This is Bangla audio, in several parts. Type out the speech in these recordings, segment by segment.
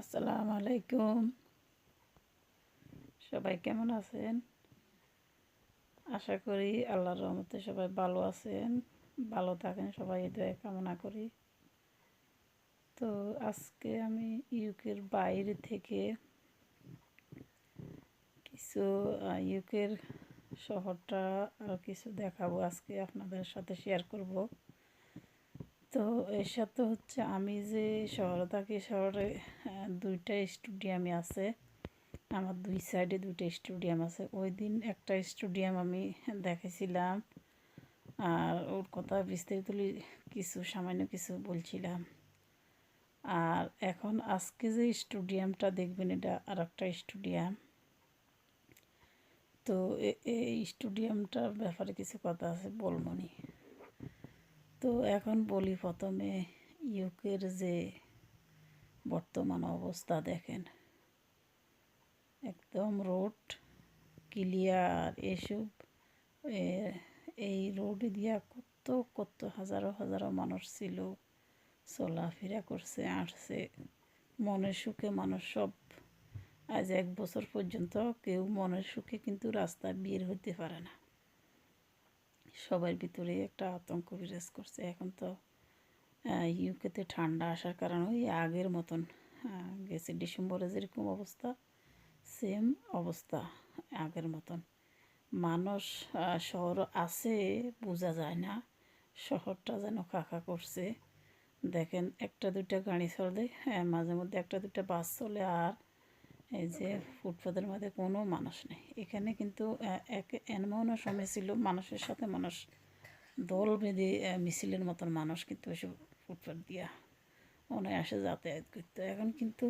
আসসালামু আলাইকুম। সবাই কেমন আছেন? আশা করি আল্লাহর রহমতে সবাই ভালো আছেন, ভালো থাকেন, সবাই দয়া কামনা করি। তো আজকে আমি ইউকের বাইরে থেকে কিছু ইউকের শহরটা আর কিছু দেখাবো আজকে আপনাদের সাথে শেয়ার করব। তো এর সাথে হচ্ছে আমি যে শহরে থাকি, শহরে দুইটা স্টেডিয়ামই আছে। আমার দুই সাইডে দুইটা স্টুডিয়াম আছে। ওই দিন একটা স্টুডিয়াম আমি দেখেছিলাম আর ওর কথা বিস্তারিত কিছু সামান্য কিছু বলছিলাম। আর এখন আজকে যে স্টুডিয়ামটা দেখবেন, এটা আর একটা স্টুডিয়াম। তো এই স্টুডিয়ামটার ব্যাপারে কিছু কথা আছে বলবনি তো এখন বলি প্রথমে ইউকের যে বর্তমান অবস্থা দেখেন। একদম রোড ক্লিয়ার এসব এই রোড দিয়া কত কত হাজারো হাজারো মানুষ ছিল, চলাফেরা করছে, আসছে। মনের সুখে মানুষ সব আজ এক বছর পর্যন্ত কেউ মনের সুখে কিন্তু রাস্তা বের হতে পারে না। সবার ভিতরে একটা আতঙ্ক বিরাজ করছে। এখন তো ইউকেতে ঠান্ডা আসার কারণে ওই আগের মতন। গেছে ডিসেম্বরে যেরকম অবস্থা সেম অবস্থা আগের মতন। মানুষ শহর আছে বোঝা যায় না, শহরটা যেন কাকা করছে। দেখেন একটা দুইটা গাড়ি চলে হ্যাঁ মাঝে মধ্যে একটা দুইটা বাস চলে আর এই যে ফুটপাতের মধ্যে কোনো মানুষ নেই। এখানে কিন্তু এক এমনও সময় ছিল মানুষের সাথে মানুষ দল বেঁধে মিছিলের মতন মানুষ কিন্তু এসব ফুটপাত দিয়া অনায়াসে যাতায়াত করতো। এখন কিন্তু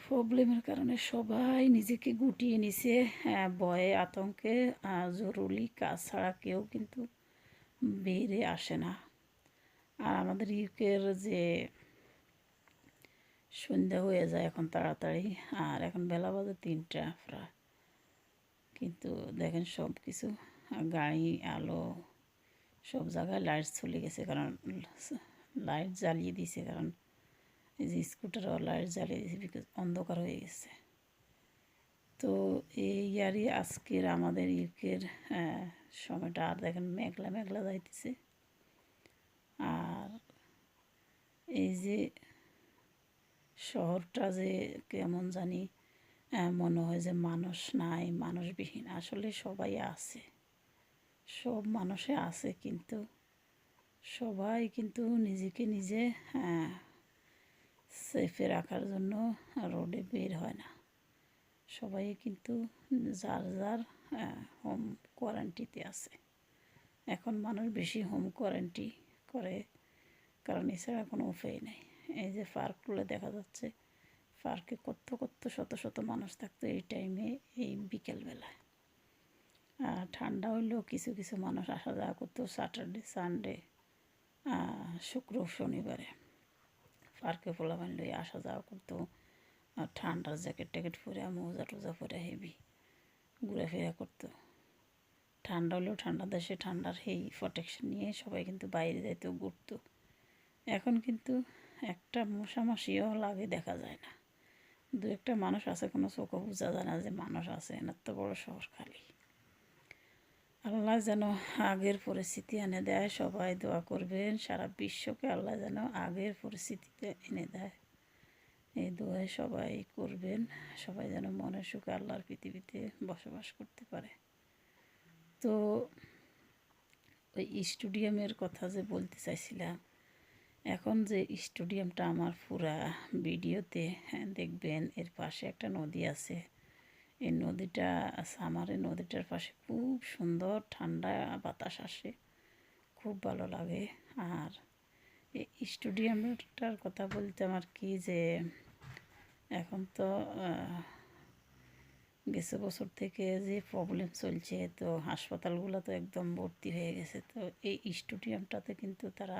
প্রবলেমের কারণে সবাই নিজেকে গুটিয়ে নিছে ভয়ে, আতঙ্কে জরুরি কাজ ছাড়া কেউ কিন্তু বেরে আসে না। আর আমাদের ইউকের যে সন্ধ্যা হয়ে যায় এখন তাড়াতাড়ি, আর এখন বেলা বাজে তিনটা প্রায়। কিন্তু দেখেন সব কিছু গাড়ি, আলো, সব জায়গায় লাইট চলে গেছে, কারণ লাইট জ্বালিয়ে দিয়েছে, কারণ এই যে স্কুটারও লাইট জ্বালিয়ে দিয়েছে বিকজ অন্ধকার হয়ে গেছে। তো এই আরই আজকের আমাদের ইউকের সময়টা, আর দেখেন মেঘলা মেঘলা যাইতেছে। আর এই যে শহরটা যে কেমন জানি মনে হয় যে মানুষ নাই, মানুষবিহীন। আসলে সবাই আছে। সব মানুষে আছে কিন্তু, সবাই কিন্তু নিজেকে নিজে হ্যাঁ সেফে রাখার জন্য রোডে বের হয় না। সবাই কিন্তু যার যার হোম কোয়ারেন্টিতে আছে। এখন মানুষ বেশি হোম কোয়ারেন্টি করে, কারণ এছাড়া কোনো উপায় নেই। এই যে পার্কগুলো দেখা যাচ্ছে পার্কে কত কত শত শত মানুষ থাকতো এই টাইমে এই বিকেলবেলায়। আর ঠান্ডা হইলেও কিছু কিছু মানুষ আসা যাওয়া করতো স্যাটারডে সানডে শুক্র, শনিবারে। পার্কে পোলাবান লই আসা যাওয়া করতো। আর ঠান্ডার জ্যাকেট ট্যাকেট পরে, মোজা টোজা পরে হেভি ঘুরেফেরা করতো। ঠান্ডা হলেও ঠান্ডা দেশে ঠান্ডার এই প্রোটেকশন নিয়ে সবাই কিন্তু বাইরে যাইতো, ঘুরতো। এখন কিন্তু একটা মশামাসিও লাগে দেখা যায় না। দু একটা মানুষ আছে, কোনো চোখও বোঝা যায় না যে মানুষ আছে এনার তো বড় শহর খালি। আল্লাহ যেন আগের পরিস্থিতি এনে দেয়, সবাই দোয়া করবেন, সারা বিশ্বকে আল্লাহ যেন আগের পরিস্থিতিতে এনে দেয়। এই দোয়ায় সবাই করবেন, সবাই যেন মনের সুখে আল্লাহর পৃথিবীতে বসবাস করতে পারে। তো ওই স্টুডিয়ামের কথা যে বলতে চাইছিলাম এখন যে স্টেডিয়ামটা আমার পুরা ভিডিওতে হ্যাঁ, দেখবেন এর পাশে একটা নদী আছে। এই নদীটা সামারে নদীটার পাশে খুব সুন্দর ঠান্ডা বাতাস আসে খুব ভালো লাগে। আর এই স্টেডিয়ামটার কথা বলতে আমার কি যে এখন তো গেছে বছর থেকে যে প্রবলেম চলছে তো হাসপাতালগুলো তো একদম ভর্তি হয়ে গেছে তো এই স্টেডিয়ামটাতে কিন্তু তারা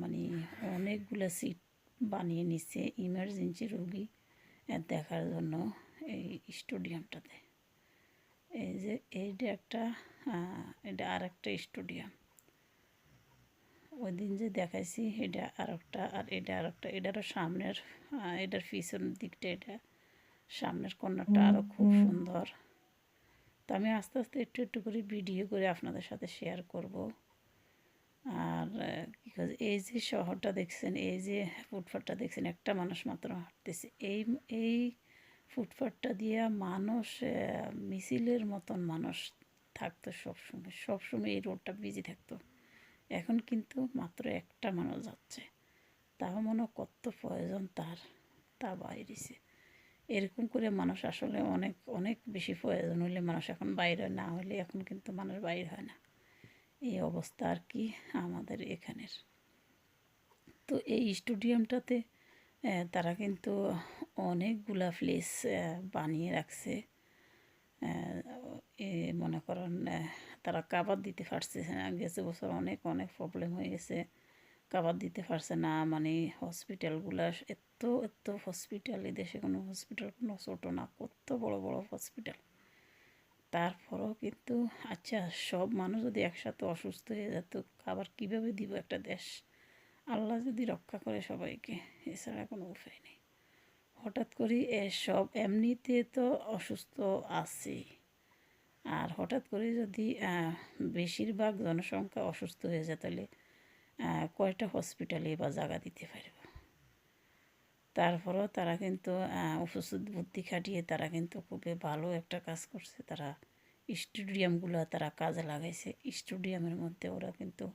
মানে অনেকগুলো সিট বানিয়ে নিচ্ছে ইমার্জেন্সি রোগী দেখার জন্য এই স্টেডিয়ামটাতে এই যে এইটা একটা আহ, এটা আর একটা স্টেডিয়াম ওই দিন যে দেখাইছি এটা আর একটা আর এটা আর একটা এটারও সামনের আহ, এটার পিছনের দিকটা এটা সামনের কর্নারটা আরও খুব সুন্দর। তো আমি আস্তে আস্তে একটু একটু করে ভিডিও করে আপনাদের সাথে শেয়ার করব। আর কি এই যে শহরটা দেখছেন, এই যে ফুটপাথটা দেখছেন, একটা মানুষ মাত্র হাঁটতেছে। এই এই ফুটপাথটা দিয়ে মানুষ মিছিলের মতন মানুষ থাকতো সবসময়। সবসময় এই রোডটা বিজি থাকতো। এখন কিন্তু মাত্র একটা মানুষ যাচ্ছে। তাও মনে কত প্রয়োজন তার, তা বাইরেছে এরকম করে মানুষ আসলে অনেক অনেক বেশি প্রয়োজন হলে মানুষ এখন বাইরে না হলে এখন কিন্তু মানুষ বাইর হয় না। এই অবস্থা আর কি আমাদের এখানের। তো এই স্টেডিয়ামটাতে তারা কিন্তু অনেকগুলা প্লেস বানিয়ে রাখছে। মনে করেন তারা কাবার দিতে পারছে না। গেছে বছর অনেক অনেক প্রবলেম হয়ে গেছে। কাবার দিতে পারছে না মানে হসপিটালগুলা এত এত হসপিটাল এই দেশে কোনো হসপিটাল কোনো ছোটো না, কত বড় বড় হসপিটাল তারপরেও কিন্তু আচ্ছা সব মানুষ যদি একসাথে অসুস্থ হয়ে যেত খাবার কীভাবে দিব একটা দেশ? আল্লাহ যদি রক্ষা করে সবাইকে, এছাড়া কোনো উপায় নেই। হঠাৎ করে সব এমনিতে তো অসুস্থ আছেই আর হঠাৎ করে যদি বেশিরভাগ জনসংখ্যা অসুস্থ হয়ে যায়, তাহলে কয়টা হসপিটালে বা জায়গা দিতে পারব? তারপরেও তারা কিন্তু ওষুধ বুদ্ধি খাটিয়ে তারা কিন্তু খুবই ভালো একটা কাজ করছে। তারা স্টেডিয়ামগুলো তারা কাজে লাগাইছে। স্টেডিয়ামের মধ্যে ওরা কিন্তু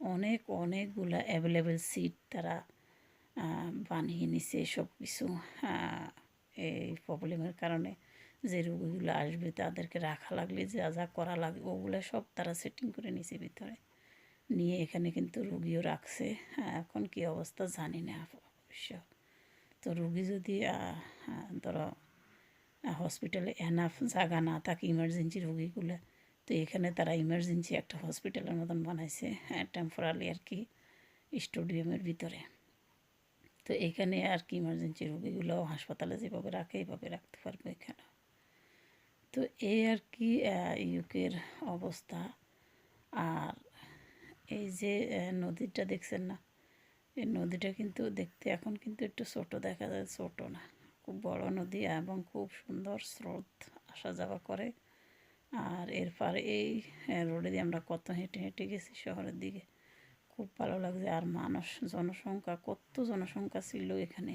অনেক অনেকগুলা অ্যাভেলেবেল সিট তারা বানিয়ে নিছে সব কিছু এই প্রবলেমের কারণে। যে রোগীগুলো আসবে তাদেরকে রাখা লাগলে যা যা করা লাগে ওগুলো সব তারা সেটিং করে নিছে ভিতরে। নিয়ে এখানে কিন্তু রুগীও রাখছে। হ্যাঁ, এখন কি অবস্থা জানি না অবশ্য। তো রুগী যদি ধরো হসপিটালে এনাফ জায়গা না থাকে ইমার্জেন্সি রুগীগুলো, তো এখানে তারা ইমার্জেন্সি একটা হসপিটালের মতন বানাইছে হ্যাঁ টেম্পোরারি আর কি স্টেডিয়ামের ভিতরে। তো এখানে আর কি ইমার্জেন্সি রুগীগুলো হাসপাতালে যেভাবে রাখে এইভাবে রাখতে পারবে এখানে। তো এই আর কি ইউকের অবস্থা। আর এই যে নদীটা দেখছেন না? এই নদীটা কিন্তু দেখতে এখন কিন্তু একটু ছোট, দেখা যায় ছোট না। খুব বড় নদী এবং খুব সুন্দর স্রোত আসা যাওয়া করে। আর এর পারে এই রোডে দিয়ে আমরা কত হেঁটে হেঁটে গেছি শহরের দিকে। খুব ভালো লাগছে। আর মানুষ, জনসংখ্যা, কত জনসংখ্যা ছিল এখানে।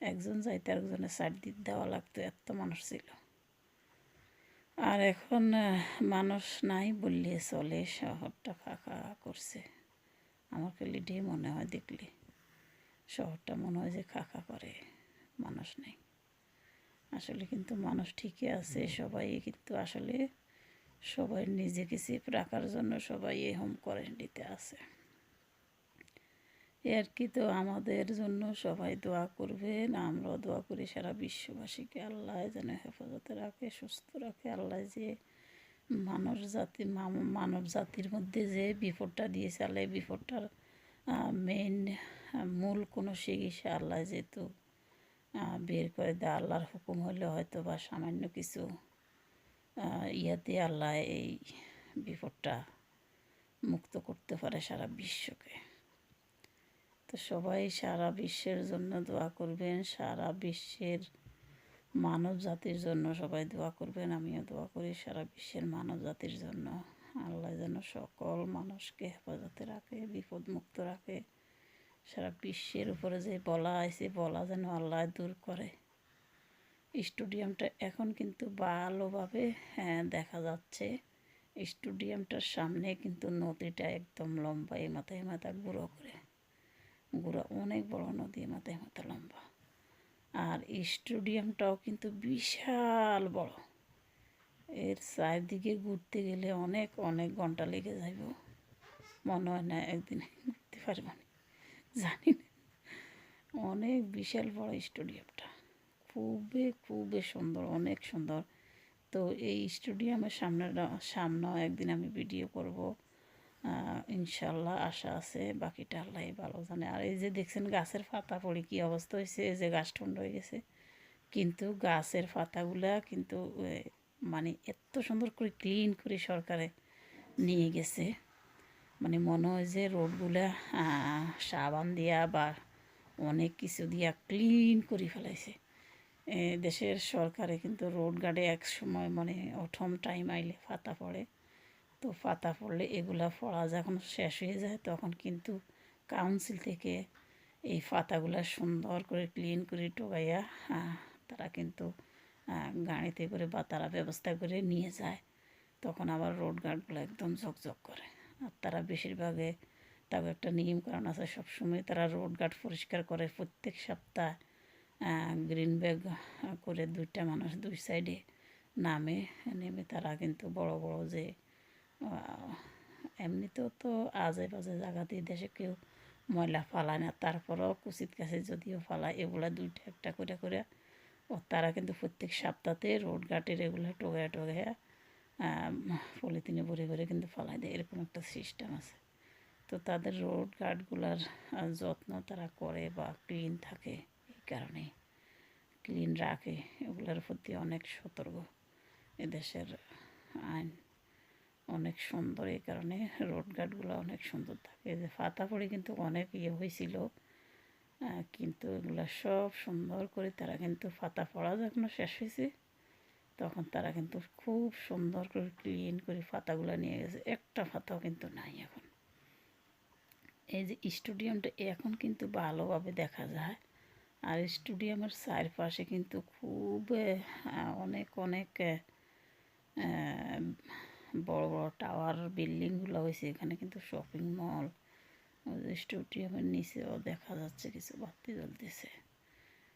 একজন যাইতে আরেকজনের সাইড দিতে দেওয়া লাগতো, এত মানুষ ছিল। আর এখন মানুষ নাই বললে চলে, শহরটা ফাঁকা করছে। আমার খালি ডে মনে হয় দেখলে। শহরটা মনে হয় যে খাঁকা করে মানুষ নেই। আসলে কিন্তু মানুষ ঠিকই আছে সবাই কিন্তু আসলে সবাই নিজেকে সেফ রাখার জন্য সবাই এই হোম কোয়ারেন্টিতে আছে। এ আর কি তো আমাদের জন্য সবাই দোয়া করবেন আমরাও দোয়া করি সারা বিশ্ববাসীকে। আল্লাহ যেন হেফাজতে রাখে সুস্থ রাখে আল্লাহ যে মানব জাতি মানব জাতির মধ্যে যে বিপদটা আল্লাহ, এই বিপদটার মেইন মূল কোনো চিকিৎসা আল্লাহ যেহেতু বের করে দেয়। আল্লাহর হুকুম হলে হয়তো বা সামান্য কিছু ইয়াতে আল্লাহ এই বিপদটা মুক্ত করতে পারে সারা বিশ্বকে। তো সবাই সারা বিশ্বের জন্য দোয়া করবেন, সারা বিশ্বের মানব জাতির জন্য সবাই দোয়া করবেন আমিও দোয়া করি সারা বিশ্বের মানব জাতির জন্য। আল্লাহ যেন সকল মানুষকে হেফাজতে রাখে বিপদ মুক্ত রাখে। সারা বিশ্বের উপরে যে বলা আছে বলা যেন আল্লাহ দূর করে। স্টুডিয়ামটা এখন কিন্তু ভালোভাবে হ্যাঁ, দেখা যাচ্ছে। স্টুডিয়ামটার সামনে কিন্তু নদীটা একদম লম্বা এই মাথায় মাথা গুঁড়ো করে। গুঁড়ো অনেক বড় নদী মাথায় মাথা লম্বা। আর স্টেডিয়ামটাও কিন্তু বিশাল বড়। এর চারদিকে ঘুরতে গেলে অনেক অনেক ঘণ্টা লেগে যাইব। মনে হয় না একদিনে ঘুরতে পারব না। জানি না। অনেক বিশাল বড় স্টেডিয়ামটা। খুবই খুবই সুন্দর, অনেক সুন্দর। তো এই স্টেডিয়ামের সামনে সামনেও একদিন আমি ভিডিও করব। ইনশাল্লাহ আশা আছে, বাকিটা আল্লাহ ভালো জানে। আর এই যে দেখছেন গাছের পাতা পড়ে কী অবস্থা হয়েছে, এই যে গাছ ঠন্ড হয়ে গেছে। কিন্তু গাছের পাতাগুলা কিন্তু মানে এত সুন্দর করে ক্লিন করে সরকারে নিয়ে গেছে। মানে মনে হয় যে রোডগুলা সাবান দিয়া বা অনেক কিছু দিয়া ক্লিন করে ফেলাইছে। দেশের সরকারে কিন্তু রোড গার্ডে এক সময় মানে অঠম টাইম আইলে ফাতা পড়ে। তো ফাতা পড়লে এগুলা পড়া যখন শেষ হয়ে যায় তখন কিন্তু কাউন্সিল থেকে এই ফাতাগুলা সুন্দর করে ক্লিন করে টোকাইয়া আহ, তারা কিন্তু গাড়িতে করে বা তারা ব্যবস্থা করে নিয়ে যায়। তখন আবার রোড গার্ডগুলো একদম ঝকঝক করে। আর তারা বেশিরভাগে তাও একটা নিয়ম কারণ আছে সবসময় তারা রোড গার্ড পরিষ্কার করে প্রত্যেক সপ্তাহ। গ্রিন ব্যাগ করে দুইটা মানুষ দুই সাইডে নামে নেমে তারা কিন্তু বড় বড় যে এমনিতেও তো আজে বাজে জায়গাতে দেশে কেউ ময়লা ফালায় না, তারপরেও কুচিত কাছে যদিও ফালায়, এগুলা দুইটা একটা করে করে, ও তারা কিন্তু প্রত্যেক সপ্তাহতে রোড ঘাটের এগুলো টোগায় টোগায় পলিথিনে ভরে ভরে কিন্তু ফালাই দেয়, এরকম একটা সিস্টেম আছে। তো তাদের রোড গার্ডগুলার যত্ন তারা করে বা ক্লিন থাকে এই কারণে ক্লিন রাখে, এগুলোর প্রতি অনেক সতর্ক এদেশের আইন। অনেক সুন্দর, এই কারণে রোড গার্ডগুলো অনেক সুন্দর থাকে। যে পড়ে কিন্তু অনেক ইয়ে হয়েছিল কিন্তু এগুলো সব সুন্দর করে তারা কিন্তু ফাতা পড়া যখন শেষ হয়েছে, তখন তারা কিন্তু খুব সুন্দর করে ক্লিন করে ফাতাগুলো নিয়ে গেছে। একটা ফাতাও কিন্তু নাই এখন। এই যে স্টেডিয়ামটা এখন কিন্তু ভালোভাবে দেখা যায়। আর স্টেডিয়ামের চারপাশে কিন্তু খুব অনেক অনেক বড় বড় টাওয়ার বিল্ডিংগুলো হয়েছে। এখানে কিন্তু শপিং মল স্টেডিয়ামের নিচেও দেখা যাচ্ছে কিছু বাতি জ্বলতেছে।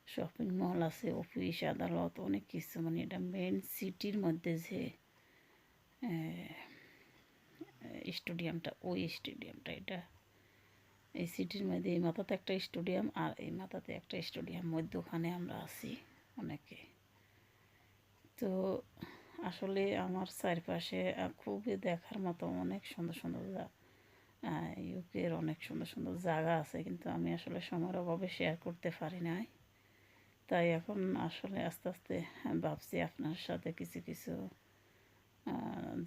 শপিং মল আছে অফিস আদালত, অনেক কিছু। মানে এটা মেন সিটির মধ্যে যে স্টেডিয়ামটা ওই স্টেডিয়ামটা এটা। এই সিটির মধ্যে, এই মাথাতে একটা স্টেডিয়াম আর এই মাথাতে একটা স্টেডিয়াম মধ্যখানে আমরা আছি অনেকে। তো আসলে আমার চারপাশে খুবই দেখার মতো অনেক সুন্দর সুন্দর ইউকের অনেক সুন্দর সুন্দর জায়গা আছে, কিন্তু আমি আসলে সময়ের অভাবে শেয়ার করতে পারি নাই। তাই এখন আসলে আস্তে আস্তে ভাবছি আপনার সাথে কিছু কিছু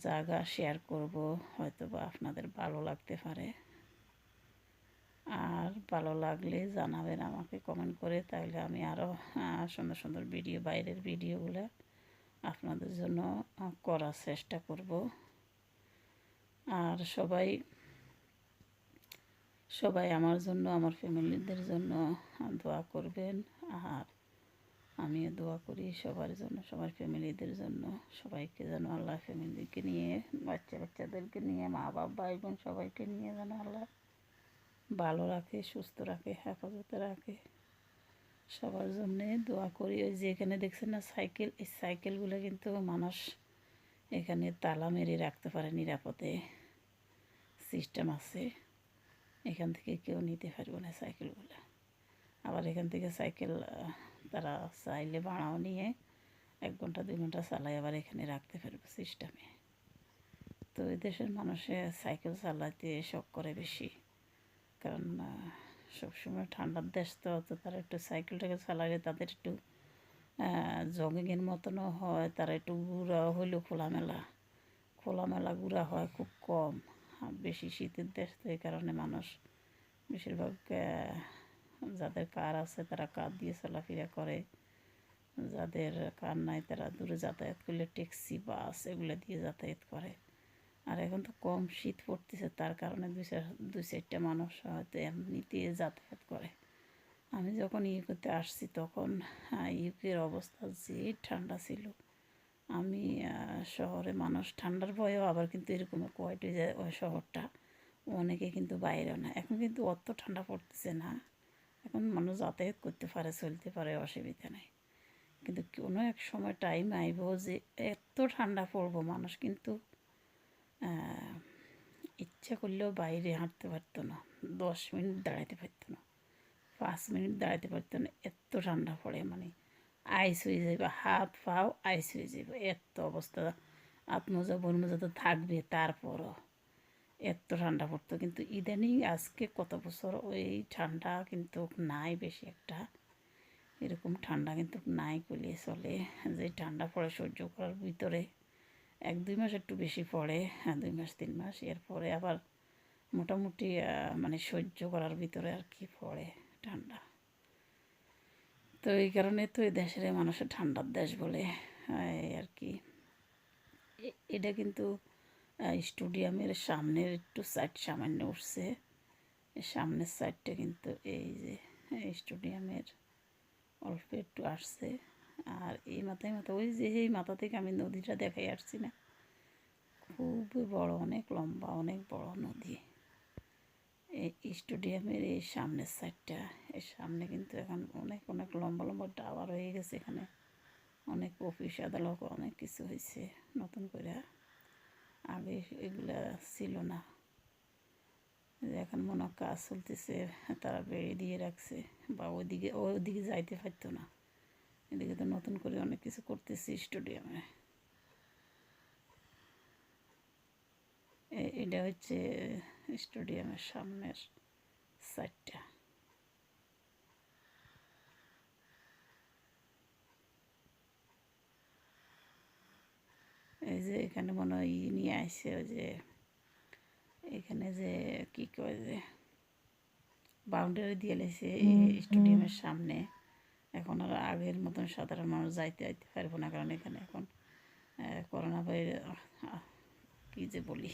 জায়গা শেয়ার করব হয়তো বা আপনাদের ভালো লাগতে পারে। আর ভালো লাগলে জানাবেন আমাকে কমেন্ট করে তাহলে আমি আরও সুন্দর সুন্দর ভিডিও বাইরের ভিডিওগুলো আপনাদের জন্য করার চেষ্টা করব। আর সবাই সবাই আমার জন্য, আমার ফ্যামিলিদের জন্য দোয়া করবেন। আর আমিও দোয়া করি সবার জন্য, সবার ফ্যামিলিদের জন্য। সবাইকে যেন আল্লাহ ফ্যামিলিকে নিয়ে, বাচ্চা বাচ্চাদেরকে নিয়ে, মা বাবা বোন সবাইকে নিয়ে যেন আল্লাহ ভালো রাখে, সুস্থ রাখে, হেফাজতে রাখে। সবার জন্যে দোয়া করি। ওই যে এখানে দেখছেন না, সাইকেল, এই সাইকেলগুলো কিন্তু মানুষ এখানে তালা মেরে রাখতে পারে নিরাপদে। সিস্টেম আছে। এখান থেকে কেউ নিতে পারবে না সাইকেলগুলো। আবার এখান থেকে সাইকেল তারা চাইলে ভাড়াও নিয়ে এক ঘণ্টা, দুই ঘণ্টা চালায়, আবার এখানে রাখতে পারবে সিস্টেমে তো এই দেশের মানুষে সাইকেল চালাতে শখ করে বেশি। কারণ সবসময় ঠান্ডার দেশ তো তো তারা একটু সাইকেলটাকে চালালে তাদের একটু জগিংয়ের মতনও হয়, তারা একটু ঘুরা হইলেও খোলামেলা খোলামেলা ঘুরা হয় খুব কম। বেশি শীতের দেশ তো এই কারণে মানুষ বেশিরভাগ যাদের কার আছে তারা কার দিয়ে চলাফেরা করে, যাদের কার নাই তারা দূরে যাতায়াত করলে ট্যাক্সি বাস এগুলো দিয়ে যাতায়াত করে। আর এখন তো কম শীত পড়তেছে, তার কারণে দুই দুই চারটা মানুষ হয়তো এমনিতে যাতায়াত করে। আমি যখন ইয়ে করতে আসছি তখন ইউকের অবস্থা যে ঠান্ডা ছিল। আমি শহরে মানুষ, ঠান্ডার ভয়েও আবার কিন্তু এরকম কোয়াইট হয়ে যায় ওই শহরটা, অনেকে কিন্তু বাইরেও না। এখন কিন্তু অত ঠান্ডা পড়তেছে না। এখন মানুষ যাতায়াত করতে পারে, চলতে পারে, অসুবিধা নেই। কিন্তু কোনো এক সময় টাইম আইব যে এত ঠান্ডা পড়ব, মানুষ কিন্তু ইচ্ছা করলেও বাইরে হাঁটতে পারতো না। দশ মিনিট দাঁড়াতে পারতো না। পাঁচ মিনিট দাঁড়াতে পারতো না। এত ঠান্ডা পড়ে মানে। আইস হয়ে যাবে হাত পাও আইস হয়ে যাবে এত অবস্থা। আত্মজা বনমজা তো থাকবে তারপরও এত ঠান্ডা পড়তো। কিন্তু ইদানিং আজকে কত বছর ওই ঠান্ডা কিন্তু নাই বেশি একটা। এরকম ঠান্ডা কিন্তু নাই কলিয়ে চলে। যে ঠান্ডা পড়ে সহ্য করার ভিতরে এক দুই মাস একটু বেশি পড়ে হ্যাঁ দুই মাস, তিন মাস, এরপরে আবার মোটামুটি মানে সহ্য করার ভিতরে আর কি পড়ে ঠান্ডা। তো এই কারণে তো এই দেশের মানুষের ঠান্ডার দেশ বলে আর কি। এটা কিন্তু স্টুডিয়ামের সামনের একটু সাইড সামান্য উঠছে। সামনের সাইডটা কিন্তু এই যে স্টুডিয়ামের অল্প একটু আসছে। আর এই মাথায় মাথা, ওই যে এই মাথা থেকে আমি নদীটা দেখাই আসছি না। খুবই বড়, অনেক লম্বা, অনেক বড় নদী। এই স্টেডিয়ামের এই সামনের সাইডটা এর সামনে কিন্তু এখন অনেক অনেক লম্বা লম্বা টাওয়ার হয়ে গেছে এখানে। অনেক অফিস আদালত, অনেক কিছু হয়েছে নতুন করে। আগে এগুলা ছিল না। এখন মনে কাজ চলতেছে, তারা বেড়ে দিয়ে রাখছে, বা ওইদিকে ওইদিকে যাইতে পারতো না। এদিকে তো নতুন করে অনেক কিছু করতেছি স্টেডিয়ামে। এ- এটা হচ্ছে স্টেডিয়ামের সামনের সাইডটা। এই যে এখানে মনে হয় নিয়ে আসছে ওই যে এখানে যে কি কয় যে বাউন্ডারি দিয়ে লেছে স্টেডিয়ামের সামনে। এখন আর আগের মতন সাধারণ মানুষ যাইতে আইতে পারব না, কারণ এখানে এখন করোনা ভাইরাস কী যে বলি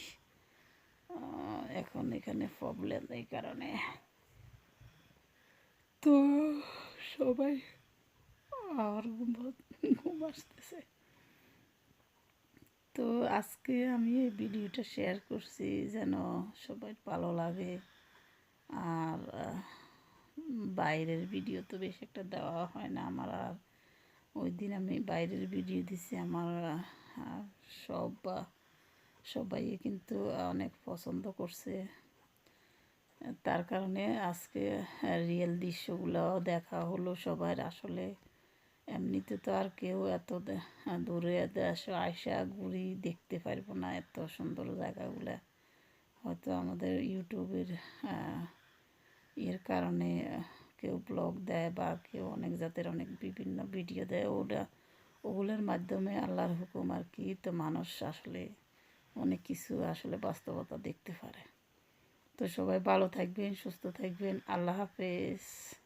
এখন এখানে প্রবলেম এই কারণে। তো সবাই আর ঘুম ঘুম আসতেছে। তো আজকে আমি এই ভিডিওটা শেয়ার করছি যেন সবাই ভালো লাগে আর বাইরের ভিডিও তো বেশি একটা দেওয়া হয় না আমার আর। ওই দিন আমি বাইরের ভিডিও দিছি আমার সব সবাই কিন্তু অনেক পছন্দ করছে। তার কারণে আজকে রিয়েল দৃশ্যগুলো দেখা হলো সবার আসলে। এমনিতে তো আর কেউ এত দূরে দেশ আয়সা ঘুরি দেখতে পারব না এত সুন্দর জায়গাগুলো। হয়তো আমাদের ইউটিউবের এর কারণে কেউ ব্লগ দেয় বা কেউ অনেক জাতের অনেক বিভিন্ন ভিডিও দেয়। ওটা ওগুলোর মাধ্যমে আল্লাহর হুকুম আর কি, তো মানুষ আসলে অনেক কিছু আসলে বাস্তবতা দেখতে পারে। তো সবাই ভালো থাকবেন, সুস্থ থাকবেন। আল্লাহ হাফেজ।